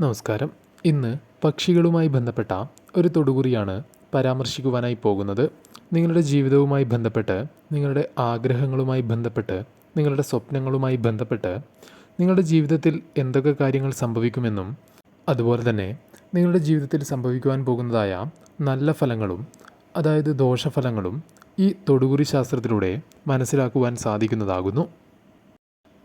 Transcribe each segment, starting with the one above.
നമസ്കാരം. ഇന്ന് പക്ഷികളുമായി ബന്ധപ്പെട്ട ഒരു തൊടുകുറിയാണ് പരാമർശിക്കുവാനായി പോകുന്നത്. നിങ്ങളുടെ ജീവിതവുമായി ബന്ധപ്പെട്ട് നിങ്ങളുടെ ആഗ്രഹങ്ങളുമായി ബന്ധപ്പെട്ട് നിങ്ങളുടെ സ്വപ്നങ്ങളുമായി ബന്ധപ്പെട്ട് നിങ്ങളുടെ ജീവിതത്തിൽ എന്തൊക്കെ കാര്യങ്ങൾ സംഭവിക്കുമെന്നും അതുപോലെ തന്നെ നിങ്ങളുടെ ജീവിതത്തിൽ സംഭവിക്കുവാൻ പോകുന്നതായ നല്ല ഫലങ്ങളും അതായത് ദോഷഫലങ്ങളും ഈ തൊടുകുറി ശാസ്ത്രത്തിലൂടെ മനസ്സിലാക്കുവാൻ സാധിക്കുന്നതാകുന്നു.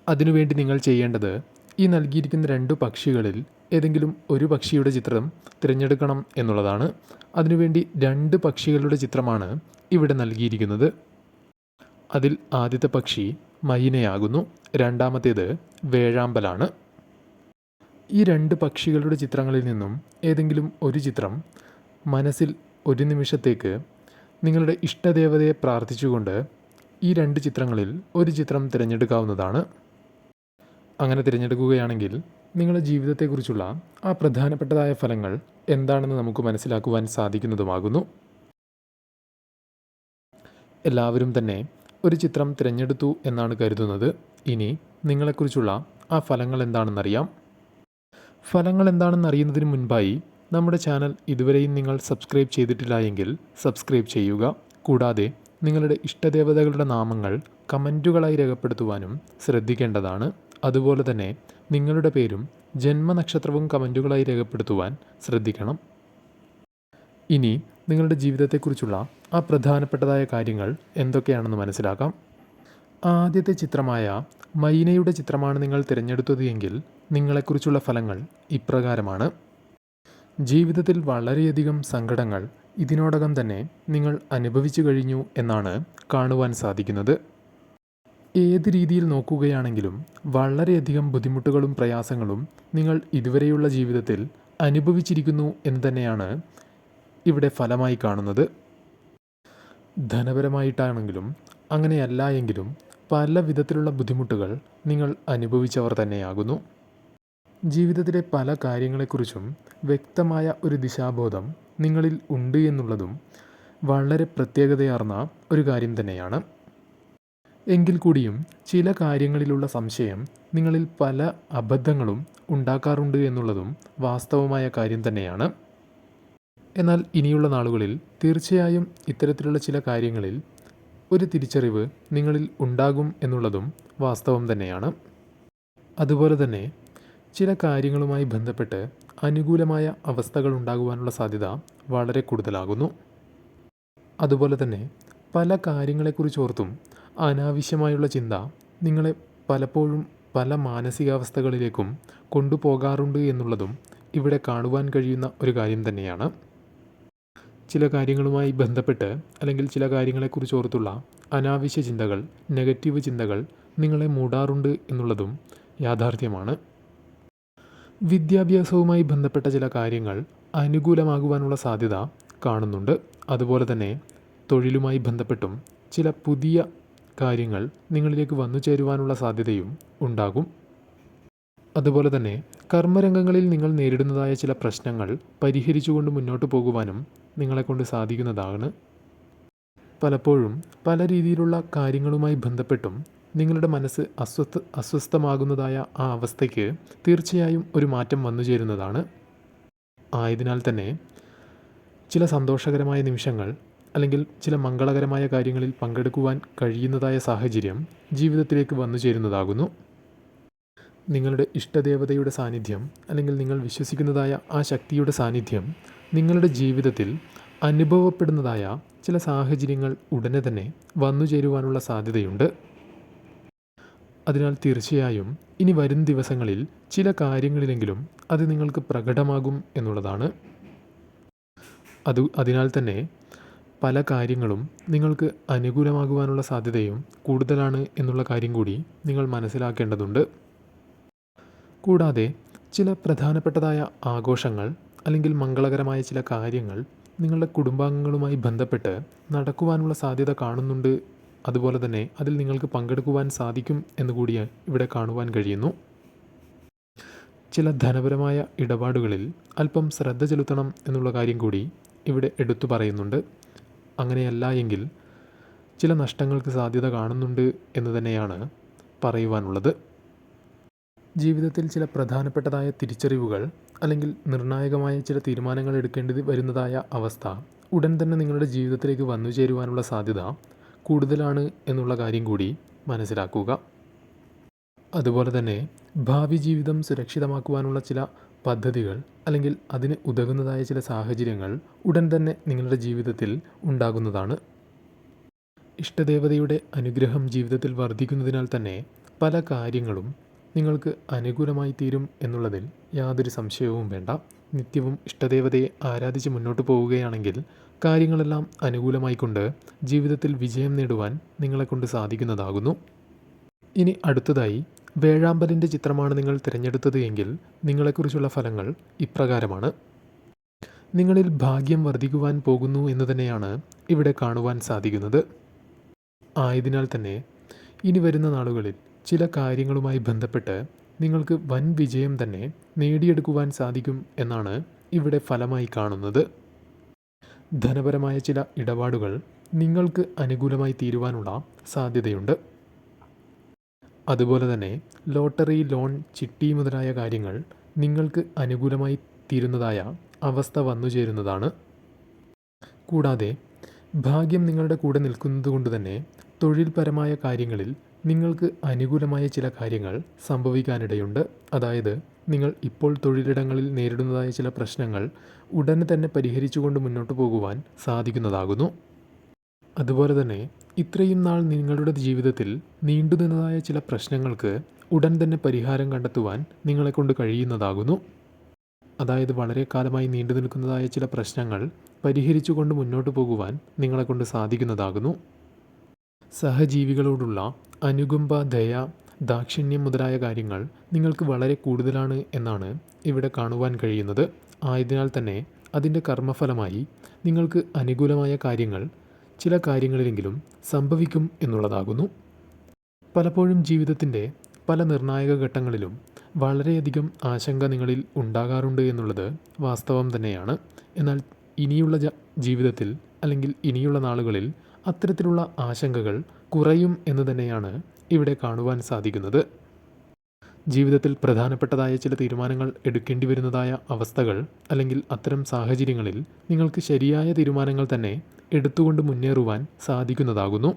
അതിനുവേണ്ടി നിങ്ങൾ ചെയ്യേണ്ടത് ഈ നൽകിയിരിക്കുന്ന രണ്ട് പക്ഷികളിൽ ഏതെങ്കിലും ഒരു പക്ഷിയുടെ ചിത്രം തിരഞ്ഞെടുക്കണം എന്നുള്ളതാണ്. അതിനുവേണ്ടി രണ്ട് പക്ഷികളുടെ ചിത്രമാണ് ഇവിടെ നൽകിയിരിക്കുന്നത്. അതിൽ ആദ്യത്തെ പക്ഷി മൈനയാകുന്നു. രണ്ടാമത്തേത് വേഴാമ്പലാണ്. ഈ രണ്ട് പക്ഷികളുടെ ചിത്രങ്ങളിൽ നിന്നും ഏതെങ്കിലും ഒരു ചിത്രം മനസ്സിൽ ഒരു നിമിഷത്തേക്ക് നിങ്ങളുടെ ഇഷ്ടദേവതയെ പ്രാർത്ഥിച്ചുകൊണ്ട് ഈ രണ്ട് ചിത്രങ്ങളിൽ ഒരു ചിത്രം തിരഞ്ഞെടുക്കാവുന്നതാണ്. അങ്ങനെ തിരഞ്ഞെടുക്കുകയാണെങ്കിൽ നിങ്ങളുടെ ജീവിതത്തെക്കുറിച്ചുള്ള ആ പ്രധാനപ്പെട്ടതായ ഫലങ്ങൾ എന്താണെന്ന് നമുക്ക് മനസ്സിലാക്കുവാൻ സാധിക്കുന്നതുമാകുന്നു. എല്ലാവരും തന്നെ ഒരു ചിത്രം തിരഞ്ഞെടുത്തു എന്നാണ് കരുതുന്നത്. ഇനി നിങ്ങളെക്കുറിച്ചുള്ള ആ ഫലങ്ങൾ എന്താണെന്നറിയാം. ഫലങ്ങൾ എന്താണെന്ന് അറിയുന്നതിന് മുൻപായി നമ്മുടെ ചാനൽ ഇതുവരെയും നിങ്ങൾ സബ്സ്ക്രൈബ് ചെയ്തിട്ടില്ല എങ്കിൽ സബ്സ്ക്രൈബ് ചെയ്യുക. കൂടാതെ നിങ്ങളുടെ ഇഷ്ടദേവതകളുടെ നാമങ്ങൾ കമന്റുകളായി രേഖപ്പെടുത്തുവാനും ശ്രദ്ധിക്കേണ്ടതാണ്. അതുപോലെ തന്നെ നിങ്ങളുടെ പേരും ജന്മനക്ഷത്രവും കമന്റുകളായി രേഖപ്പെടുത്തുവാൻ ശ്രദ്ധിക്കണം. ഇനി നിങ്ങളുടെ ജീവിതത്തെക്കുറിച്ചുള്ള ആ പ്രധാനപ്പെട്ടതായ കാര്യങ്ങൾ എന്തൊക്കെയാണെന്ന് മനസ്സിലാക്കാം. ആദ്യത്തെ ചിത്രമായ മൈനയുടെ ചിത്രമാണ് നിങ്ങൾ തിരഞ്ഞെടുത്തത് എങ്കിൽ നിങ്ങളെക്കുറിച്ചുള്ള ഫലങ്ങൾ ഇപ്രകാരമാണ്. ജീവിതത്തിൽ വളരെയധികം സങ്കടങ്ങൾ ഇതിനോടകം തന്നെ നിങ്ങൾ അനുഭവിച്ചു കഴിഞ്ഞു എന്നാണ് കാണുവാൻ സാധിക്കുന്നത്. ഏത് രീതിയിൽ നോക്കുകയാണെങ്കിലും വളരെയധികം ബുദ്ധിമുട്ടുകളും പ്രയാസങ്ങളും നിങ്ങൾ ഇതുവരെയുള്ള ജീവിതത്തിൽ അനുഭവിച്ചിരിക്കുന്നു എന്ന് തന്നെയാണ് ഇവിടെ ഫലമായി കാണുന്നത്. ധനപരമായിട്ടാണെങ്കിലും അങ്ങനെയല്ല എങ്കിലും പല വിധത്തിലുള്ള ബുദ്ധിമുട്ടുകൾ നിങ്ങൾ അനുഭവിച്ചവർ തന്നെയാകുന്നു. ജീവിതത്തിലെ പല കാര്യങ്ങളെക്കുറിച്ചും വ്യക്തമായ ഒരു ദിശാബോധം നിങ്ങളിൽ ഉണ്ട് എന്നുള്ളതും വളരെ പ്രത്യേകതയാർന്ന ഒരു കാര്യം തന്നെയാണ്. എങ്കിൽ കൂടിയും ചില കാര്യങ്ങളിലുള്ള സംശയം നിങ്ങളിൽ പല അബദ്ധങ്ങളും ഉണ്ടാക്കാറുണ്ട് എന്നുള്ളതും വാസ്തവമായ കാര്യം തന്നെയാണ്. എന്നാൽ ഇനിയുള്ള നാളുകളിൽ തീർച്ചയായും ഇത്തരത്തിലുള്ള ചില കാര്യങ്ങളിൽ ഒരു തിരിച്ചറിവ് നിങ്ങളിൽ ഉണ്ടാകും എന്നുള്ളതും വാസ്തവം തന്നെയാണ്. അതുപോലെ തന്നെ ചില കാര്യങ്ങളുമായി ബന്ധപ്പെട്ട് അനുകൂലമായ അവസ്ഥകൾ ഉണ്ടാകുവാനുള്ള സാധ്യത വളരെ കൂടുതലാകുന്നു. അതുപോലെ തന്നെ പല കാര്യങ്ങളെക്കുറിച്ച് ഓർത്തും അനാവശ്യമായുള്ള ചിന്ത നിങ്ങളെ പലപ്പോഴും പല മാനസികാവസ്ഥകളിലേക്കും കൊണ്ടുപോകാറുണ്ട് എന്നുള്ളതും ഇവിടെ കാണുവാൻ കഴിയുന്ന ഒരു കാര്യം തന്നെയാണ്. ചില കാര്യങ്ങളുമായി ബന്ധപ്പെട്ട് അല്ലെങ്കിൽ ചില കാര്യങ്ങളെക്കുറിച്ച് ഓർത്തുള്ള അനാവശ്യ ചിന്തകൾ നെഗറ്റീവ് ചിന്തകൾ നിങ്ങളെ മൂടാറുണ്ട് എന്നുള്ളതും യാഥാർത്ഥ്യമാണ്. വിദ്യാഭ്യാസവുമായി ബന്ധപ്പെട്ട ചില കാര്യങ്ങൾ അനുകൂലമാകുവാനുള്ള സാധ്യത കാണുന്നുണ്ട്. അതുപോലെ തന്നെ തൊഴിലുമായി ബന്ധപ്പെട്ടും ചില പുതിയ കാര്യങ്ങൾ നിങ്ങളിലേക്ക് വന്നു ചേരുവാനുള്ള സാധ്യതയും ഉണ്ടാകും. അതുപോലെ തന്നെ കർമ്മരംഗങ്ങളിൽ നിങ്ങൾ നേരിടുന്നതായ ചില പ്രശ്നങ്ങൾ പരിഹരിച്ചുകൊണ്ട് മുന്നോട്ട് പോകുവാനും നിങ്ങളെക്കൊണ്ട് സാധിക്കുന്നതാണ്. പലപ്പോഴും പല രീതിയിലുള്ള കാര്യങ്ങളുമായി ബന്ധപ്പെട്ടും നിങ്ങളുടെ മനസ്സ് അസ്വസ്ഥ അസ്വസ്ഥമാകുന്നതായ ആ അവസ്ഥയ്ക്ക് തീർച്ചയായും ഒരു മാറ്റം വന്നു ചേരുന്നതാണ്. ആയതിനാൽ തന്നെ ചില സന്തോഷകരമായ നിമിഷങ്ങൾ അല്ലെങ്കിൽ ചില മംഗളകരമായ കാര്യങ്ങളിൽ പങ്കെടുക്കുവാൻ കഴിയുന്നതായ സാഹചര്യം ജീവിതത്തിലേക്ക് വന്നു ചേരുന്നതാകുന്നു. നിങ്ങളുടെ ഇഷ്ടദേവതയുടെ സാന്നിധ്യം അല്ലെങ്കിൽ നിങ്ങൾ വിശ്വസിക്കുന്നതായ ആ ശക്തിയുടെ സാന്നിധ്യം നിങ്ങളുടെ ജീവിതത്തിൽ അനുഭവപ്പെടുന്നതായ ചില സാഹചര്യങ്ങൾ ഉടനെ തന്നെ വന്നു ചേരുവാനുള്ള സാധ്യതയുണ്ട്. അതിനാൽ തീർച്ചയായും ഇനി വരും ദിവസങ്ങളിൽ ചില കാര്യങ്ങളിലെങ്കിലും അത് നിങ്ങൾക്ക് പ്രകടമാകും എന്നുള്ളതാണ്. അത് അതിനാൽ തന്നെ പല കാര്യങ്ങളും നിങ്ങൾക്ക് അനുകൂലമാകുവാനുള്ള സാധ്യതയും കൂടുതലാണ് എന്നുള്ള കാര്യം കൂടി നിങ്ങൾ മനസ്സിലാക്കേണ്ടതുണ്ട്. കൂടാതെ ചില പ്രധാനപ്പെട്ടതായ ആഘോഷങ്ങൾ അല്ലെങ്കിൽ മംഗളകരമായ ചില കാര്യങ്ങൾ നിങ്ങളുടെ കുടുംബാംഗങ്ങളുമായി ബന്ധപ്പെട്ട് നടക്കുവാനുള്ള സാധ്യത കാണുന്നുണ്ട്. അതുപോലെ തന്നെ അതിൽ നിങ്ങൾക്ക് പങ്കെടുക്കുവാൻ സാധിക്കും എന്നുകൂടി ഇവിടെ കാണുവാൻ കഴിയുന്നു. ചില ധനപരമായ ഇടപാടുകളിൽ അല്പം ശ്രദ്ധ ചെലുത്തണം എന്നുള്ള കാര്യം കൂടി ഇവിടെ എടുത്തു പറയുന്നുണ്ട്. അങ്ങനെയല്ല എങ്കിൽ ചില നഷ്ടങ്ങൾക്ക് സാധ്യത കാണുന്നുണ്ട് എന്ന് തന്നെയാണ് പറയുവാനുള്ളത്. ജീവിതത്തിൽ ചില പ്രധാനപ്പെട്ടതായ തിരിച്ചറിവുകൾ അല്ലെങ്കിൽ നിർണായകമായ ചില തീരുമാനങ്ങൾ എടുക്കേണ്ടി വരുന്നതായ അവസ്ഥ ഉടൻ തന്നെ നിങ്ങളുടെ ജീവിതത്തിലേക്ക് വന്നു ചേരുവാനുള്ള സാധ്യത കൂടുതലാണ് എന്നുള്ള കാര്യം കൂടി മനസ്സിലാക്കുക. അതുപോലെ തന്നെ ഭാവി ജീവിതം സുരക്ഷിതമാക്കുവാനുള്ള ചില പദ്ധതികൾ അല്ലെങ്കിൽ അതിന് ഉതകുന്നതായ ചില സാഹചര്യങ്ങൾ ഉടൻ തന്നെ നിങ്ങളുടെ ജീവിതത്തിൽ ഉണ്ടാകുന്നതാണ്. ഇഷ്ടദേവതയുടെ അനുഗ്രഹം ജീവിതത്തിൽ വർദ്ധിക്കുന്നതിനാൽ തന്നെ പല കാര്യങ്ങളും നിങ്ങൾക്ക് അനുകൂലമായി തീരും എന്നുള്ളതിൽ യാതൊരു സംശയവും വേണ്ട. നിത്യവും ഇഷ്ടദേവതയെ ആരാധിച്ച് മുന്നോട്ട് പോവുകയാണെങ്കിൽ കാര്യങ്ങളെല്ലാം അനുകൂലമായിക്കൊണ്ട് ജീവിതത്തിൽ വിജയം നേടുവാൻ നിങ്ങളെക്കൊണ്ട് സാധിക്കുന്നതാകുന്നു. ഇനി അടുത്തതായി വേഴാമ്പലിന്റെ ചിത്രമാണ് നിങ്ങൾ തിരഞ്ഞെടുത്തത് എങ്കിൽ നിങ്ങളെക്കുറിച്ചുള്ള ഫലങ്ങൾ ഇപ്രകാരമാണ്. നിങ്ങളിൽ ഭാഗ്യം വർദ്ധിക്കുവാൻ പോകുന്നു എന്ന് തന്നെയാണ് ഇവിടെ കാണുവാൻ സാധിക്കുന്നത്. ആയതിനാൽ തന്നെ ഇനി വരുന്ന നാളുകളിൽ ചില കാര്യങ്ങളുമായി ബന്ധപ്പെട്ട് നിങ്ങൾക്ക് വൻ വിജയം തന്നെ നേടിയെടുക്കുവാൻ സാധിക്കും എന്നാണ് ഇവിടെ ഫലമായി കാണുന്നത്. ധനപരമായ ചില ഇടപാടുകൾ നിങ്ങൾക്ക് അനുകൂലമായി തീരുവാനുള്ള സാധ്യതയുണ്ട്. അതുപോലെ തന്നെ ലോട്ടറി ലോൺ ചിട്ടി മുതലായ കാര്യങ്ങൾ നിങ്ങൾക്ക് അനുകൂലമായി തീരുന്നതായ അവസ്ഥ വന്നു ചേരുന്നതാണ്. കൂടാതെ ഭാഗ്യം നിങ്ങളുടെ കൂടെ നിൽക്കുന്നത് കൊണ്ട് തന്നെ തൊഴിൽപരമായ കാര്യങ്ങളിൽ നിങ്ങൾക്ക് അനുകൂലമായ ചില കാര്യങ്ങൾ സംഭവിക്കാനിടയുണ്ട്. അതായത് നിങ്ങൾ ഇപ്പോൾ തൊഴിലിടങ്ങളിൽ നേരിടുന്നതായ ചില പ്രശ്നങ്ങൾ ഉടനെ തന്നെ പരിഹരിച്ചുകൊണ്ട് മുന്നോട്ട് പോകുവാൻ സാധിക്കുന്നതാകുന്നു. അതുപോലെ തന്നെ ഇത്രയും നാൾ നിങ്ങളുടെ ജീവിതത്തിൽ നീണ്ടുനിന്നതായ ചില പ്രശ്നങ്ങൾക്ക് ഉടൻ തന്നെ പരിഹാരം കണ്ടെത്തുവാൻ നിങ്ങളെക്കൊണ്ട് കഴിയുന്നതാകുന്നു. അതായത് വളരെ കാലമായി നീണ്ടു നിൽക്കുന്നതായ ചില പ്രശ്നങ്ങൾ പരിഹരിച്ചുകൊണ്ട് മുന്നോട്ട് പോകുവാൻ നിങ്ങളെക്കൊണ്ട് സാധിക്കുന്നതാകുന്നു. സഹജീവികളോടുള്ള അനുകമ്പ ദയ ദാക്ഷിണ്യം മുതലായ കാര്യങ്ങൾ നിങ്ങൾക്ക് വളരെ കൂടുതലാണ് എന്നാണ് ഇവിടെ കാണുവാൻ കഴിയുന്നത്. ആയതിനാൽ തന്നെ അതിന്റെ കർമ്മഫലമായി നിങ്ങൾക്ക് അനുകൂലമായ കാര്യങ്ങൾ ചില കാര്യങ്ങളിലെങ്കിലും സംഭവിക്കും എന്നുള്ളതാകുന്നു. പലപ്പോഴും ജീവിതത്തിന്റെ പല നിർണായക ഘട്ടങ്ങളിലും വളരെയധികം ആശങ്ക നിങ്ങളിൽ ഉണ്ടാകാറുണ്ട് എന്നുള്ളത് വാസ്തവം തന്നെയാണ്. എന്നാൽ ഇനിയുള്ള ജീവിതത്തിൽ അല്ലെങ്കിൽ ഇനിയുള്ള നാളുകളിൽ അത്തരത്തിലുള്ള ആശങ്കകൾ കുറയും എന്ന് തന്നെയാണ് ഇവിടെ കാണുവാൻ സാധിക്കുന്നത്. ജീവിതത്തിൽ പ്രധാനപ്പെട്ടതായ ചില തീരുമാനങ്ങൾ എടുക്കേണ്ടി വരുന്നതായ അവസ്ഥകൾ അല്ലെങ്കിൽ അത്തരം സാഹചര്യങ്ങളിൽ നിങ്ങൾക്ക് ശരിയായ തീരുമാനങ്ങൾ തന്നെ എടുത്തുകൊണ്ട് മുന്നേറുവാൻ സാധിക്കുന്നതാകുന്നു.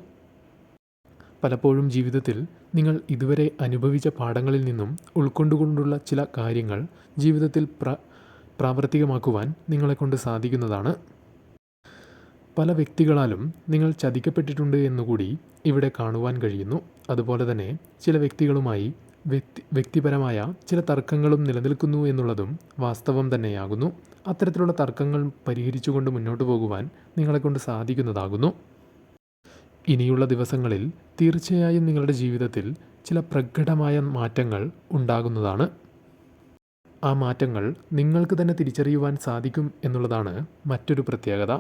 പലപ്പോഴും ജീവിതത്തിൽ നിങ്ങൾ ഇതുവരെ അനുഭവിച്ച പാഠങ്ങളിൽ നിന്നും ഉൾക്കൊണ്ടുകൊണ്ടുള്ള ചില കാര്യങ്ങൾ ജീവിതത്തിൽ പ്ര പ്രാവർത്തികമാക്കുവാൻ നിങ്ങളെക്കൊണ്ട് സാധിക്കുന്നതാണ്. പല വ്യക്തികളാലും നിങ്ങൾ ചതിക്കപ്പെട്ടിട്ടുണ്ട് എന്നുകൂടി ഇവിടെ കാണുവാൻ കഴിയുന്നു. അതുപോലെ തന്നെ ചില വ്യക്തികളുമായി വ്യക്തി വ്യക്തിപരമായ ചില തർക്കങ്ങളും നിലനിൽക്കുന്നു എന്നുള്ളതും വാസ്തവം തന്നെയാകുന്നു. അത്തരത്തിലുള്ള തർക്കങ്ങൾ പരിഹരിച്ചുകൊണ്ട് മുന്നോട്ട് പോകുവാൻ നിങ്ങളെക്കൊണ്ട് സാധിക്കുന്നതാകുന്നു. ഇനിയുള്ള ദിവസങ്ങളിൽ തീർച്ചയായും നിങ്ങളുടെ ജീവിതത്തിൽ ചില പ്രകടമായ മാറ്റങ്ങൾ ഉണ്ടാകുന്നതാണ്. ആ മാറ്റങ്ങൾ നിങ്ങൾക്ക് തന്നെ തിരിച്ചറിയുവാൻ സാധിക്കും എന്നുള്ളതാണ് മറ്റൊരു പ്രത്യേകത.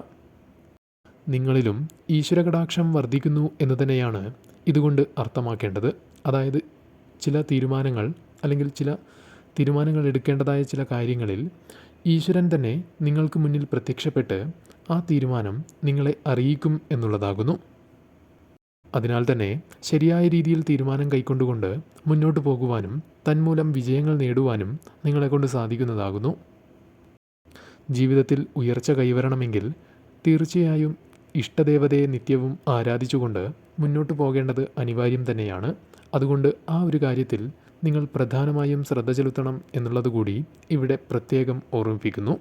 നിങ്ങളിലും ഈശ്വരകടാക്ഷം വർദ്ധിക്കുന്നു എന്ന് തന്നെയാണ് ഇതുകൊണ്ട് അർത്ഥമാക്കേണ്ടത്. അതായത് ചില തീരുമാനങ്ങൾ അല്ലെങ്കിൽ ചില തീരുമാനങ്ങൾ എടുക്കേണ്ടതായ ചില കാര്യങ്ങളിൽ ഈശ്വരൻ തന്നെ നിങ്ങൾക്ക് മുന്നിൽ പ്രത്യക്ഷപ്പെട്ട് ആ തീരുമാനം നിങ്ങളെ അറിയിക്കും എന്നുള്ളതാകുന്നു. അതിനാൽ തന്നെ ശരിയായ രീതിയിൽ തീരുമാനം കൈക്കൊണ്ടുകൊണ്ട് മുന്നോട്ട് പോകുവാനും തന്മൂലം വിജയങ്ങൾ നേടുവാനും നിങ്ങളെക്കൊണ്ട് സാധിക്കുന്നതാകുന്നു. ജീവിതത്തിൽ ഉയർച്ച കൈവരണമെങ്കിൽ തീർച്ചയായും ഇഷ്ടദേവതയെ നിത്യവും ആരാധിച്ചുകൊണ്ട് മുന്നോട്ട് പോകേണ്ടത് അനിവാര്യം തന്നെയാണ്. അതുകൊണ്ട് ആ ഒരു കാര്യത്തിൽ നിങ്ങൾ പ്രധാനമായും ശ്രദ്ധ ചെലുത്തണം എന്നുള്ളത് കൂടി ഇവിടെ പ്രത്യേകം ഓർമ്മിപ്പിക്കുന്നു.